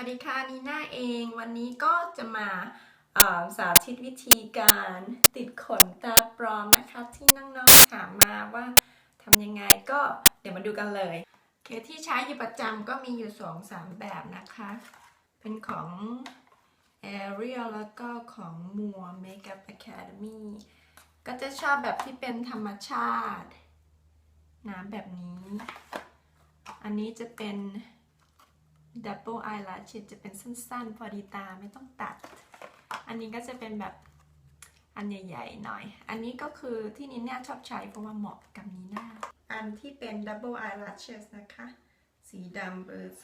วัสดีค่ะนีน่าเองวันนี้ก็จะมาเอ่อสาธิตวิธีการติดขนตาปลอมนะคะ ที่น้องๆถามมาว่าทำยังไงก็เดี๋ยวมาดูกันเลยเคสที่ใช้อยู่ประจำก็มีอยู่สองสามแบบนะคะ เป็นของ Ariel แล้วก็ของ m o o r Makeup Academy ก็จะชอบแบบที่เป็นธรรมชาติน้ำแบบนี้ อันนี้จะเป็น Double Eyelash จะเป็นสั้นๆ พอดีตาไม่ต้องตัด อันนี้ก็จะเป็นแบบอันใหญ่ๆหน่อย อันนี้ก็คือที่นิน่าชอบใช้เพราะว่าเหมาะกับนิน่า อันที่เป็น Double Eyelashes นะคะ สีดำเบอร์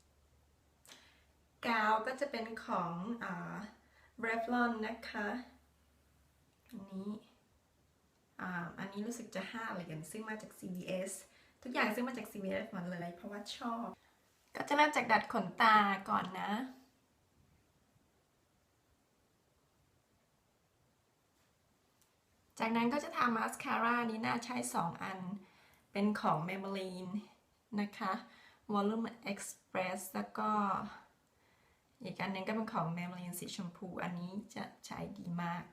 205 กาวก็จะเป็นของอ่า Revlon นะคะ อันนี้อ่าอันนี้รู้สึกจะ5เหรียญซึ่งมาจาก CVS ทุกอย่างซึ่งมาจาก CVS หมดเลยเพราะว่าชอบ ก็จะเริ่มจากดัดขนตาก่อนนะ จากนั้นก็จะทามาสคาร่านี้น่าใช้ 2 อัน เป็นของ Maybelline นะคะ Volume Express แล้วก็ อีกอันหนึงก็เป็นของ Maybelline สีชมพู อันนี้จะใช้ดีมาก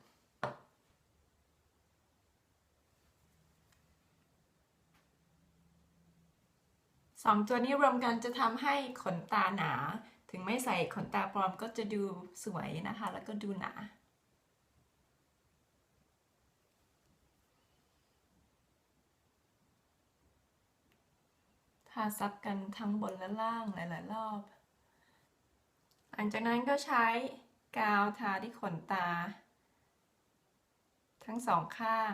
สองตัวนี้รวมกันจะทำให้ขนตาหนา ถึงไม่ใส่ขนตาปลอมก็จะดูสวยนะคะ แล้วก็ดูหนาทาซับกันทั้งบนและล่างหลาย ๆ รอบ หลังจากนั้นก็ใช้กาวทาที่ขนตา ทั้งสองข้าง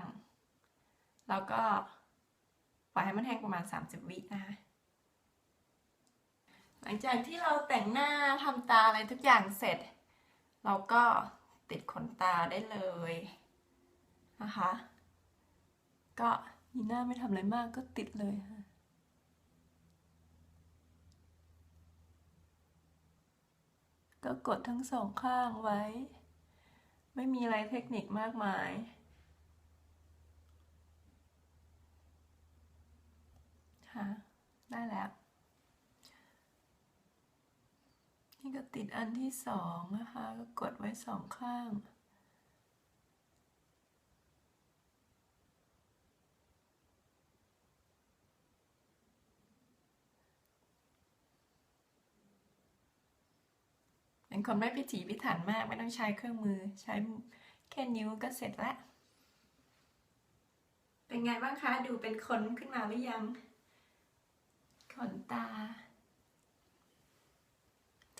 แล้วก็ปล่อยให้มันแห้งประมาณ 30 วินะคะ งจากที่เราแต่งหน้าทำตาอะไรทุกอย่างเสร็จ เราก็ติดขนตาได้เลยนะคะ ก็มีหน้าไม่ทำอะไรมากก็ติดเลยค่ะก็กดทั้งสองข้างไว้ ไม่มีอะไรเทคนิคมากมาย ค่ะ ได้แล้ว นี่ก็ติดอันที่สองนะคะ ก็กดไว้สองข้าง เป็นคนไม่พิถีพิถันมากไม่ต้องใช้เครื่องมือใช้แค่นิ้วก็เสร็จแล้วเป็นไงบ้างคะ ดูเป็นคนขึ้นมาหรือยัง ขนตา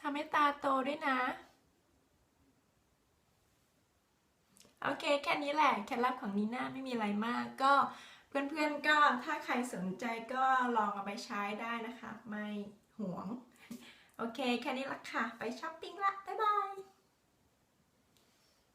ทำให้ตาโตด้วยนะ โอเค แค่นี้แหละ เคล็ดลับของนีน่าไม่มีอะไรมาก ก็เพื่อนๆก็ถ้าใครสนใจก็ลองเอาไปใช้ได้นะคะ ไม่หวง โอเค แค่นี้ละค่ะ ไปช้อปปิ้งละ บ๊ายบาย